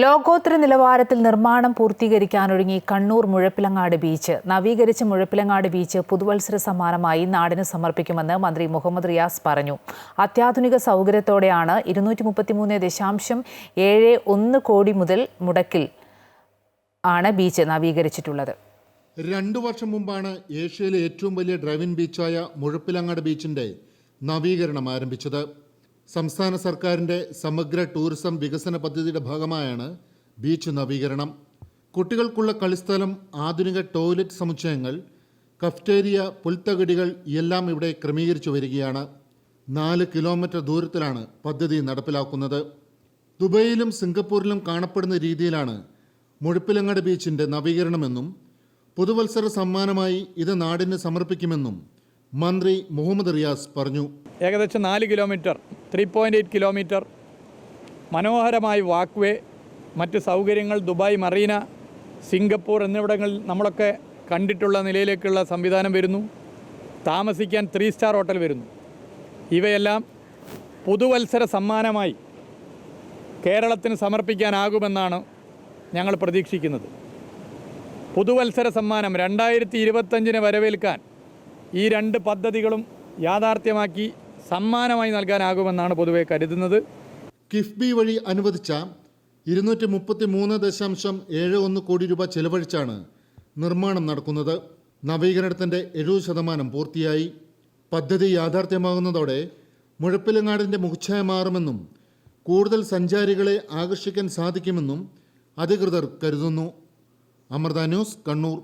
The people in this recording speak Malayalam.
ലോകോത്തര നിലവാരത്തിൽ നിർമ്മാണം പൂർത്തീകരിക്കാനൊരുങ്ങി കണ്ണൂർ മുഴപ്പിലങ്ങാട് ബീച്ച്. നവീകരിച്ച മുഴപ്പിലങ്ങാട് ബീച്ച് പുതുവത്സര സമ്മാനമായി നാടിന് സമർപ്പിക്കുമെന്ന് മന്ത്രി മുഹമ്മദ് റിയാസ് പറഞ്ഞു. അത്യാധുനിക സൗകര്യത്തോടെയാണ് ഇരുന്നൂറ്റി മുപ്പത്തിമൂന്ന് ദശാംശം ഏഴ് ഒന്ന് കോടി മുതൽ മുടക്കിൽ ആണ് ബീച്ച് നവീകരിച്ചിട്ടുള്ളത്. രണ്ടു വർഷം മുമ്പാണ് ഏഷ്യയിലെ ഏറ്റവും വലിയ ഡ്രൈവിംഗ് ബീച്ചായ മുഴപ്പിലങ്ങാട് ബീച്ചിന്റെ നവീകരണം ആരംഭിച്ചത്. സംസ്ഥാന സർക്കാരിന്റെ സമഗ്ര ടൂറിസം വികസന പദ്ധതിയുടെ ഭാഗമായാണ് ബീച്ച് നവീകരണം. കുട്ടികൾക്കുള്ള കളിസ്ഥലം ആധുനിക ടോയ്ലറ്റ് സമുച്ചയങ്ങൾ കഫ്റ്റേരിയ പുൽത്തകിടികൾ എല്ലാം ഇവിടെ ക്രമീകരിച്ചു വരികയാണ്. നാല് കിലോമീറ്റർ ദൂരത്തിലാണ് പദ്ധതി നടപ്പിലാക്കുന്നത്. ദുബൈയിലും സിംഗപ്പൂരിലും കാണപ്പെടുന്ന രീതിയിലാണ് മുഴപ്പിലങ്ങാട് ബീച്ചിന്റെ നവീകരണമെന്നും പുതുവത്സര സമ്മാനമായി ഇത് നാടിന് സമർപ്പിക്കുമെന്നും മന്ത്രി മുഹമ്മദ് റിയാസ് പറഞ്ഞു. ഏകദേശം നാല് kilometre three point eight kilometre മനോഹരമായ വാക്വേ വേ മറ്റ് സൗകര്യങ്ങൾ ദുബായ് മറീന സിംഗപ്പൂർ എന്നിവിടങ്ങളിൽ നമ്മളൊക്കെ കണ്ടിട്ടുള്ള നിലയിലേക്കുള്ള സംവിധാനം വരുന്നു. താമസിക്കാൻ ത്രീ സ്റ്റാർ ഹോട്ടൽ വരുന്നു. ഇവയെല്ലാം പുതുവത്സര സമ്മാനമായി കേരളത്തിന് സമർപ്പിക്കാനാകുമെന്നാണ് ഞങ്ങൾ പ്രതീക്ഷിക്കുന്നത്. പുതുവത്സര സമ്മാനം രണ്ടായിരത്തി ഇരുപത്തഞ്ചിനെ വരവേൽക്കാൻ ഈ രണ്ട് പദ്ധതികളും യാഥാർത്ഥ്യമാക്കി സമ്മാനമായി നൽകാനാകുമെന്നാണ് പൊതുവെ കരുതുന്നത്. കിഫ്ബി വഴി അനുവദിച്ച ഇരുന്നൂറ്റി മുപ്പത്തി മൂന്ന് ദശാംശം ഏഴ് ഒന്ന് കോടി രൂപ ചെലവഴിച്ചാണ് നിർമ്മാണം നടക്കുന്നത്. നവീകരണത്തിന്റെ എഴുപത് ശതമാനം പൂർത്തിയായി. പദ്ധതി യാഥാർത്ഥ്യമാകുന്നതോടെ മുഴപ്പിലങ്ങാടിന്റെ മുഖച്ഛായ മാറുമെന്നും കൂടുതൽ സഞ്ചാരികളെ ആകർഷിക്കാൻ സാധിക്കുമെന്നും അധികൃതർ കരുതുന്നു. അമൃത ന്യൂസ് കണ്ണൂർ.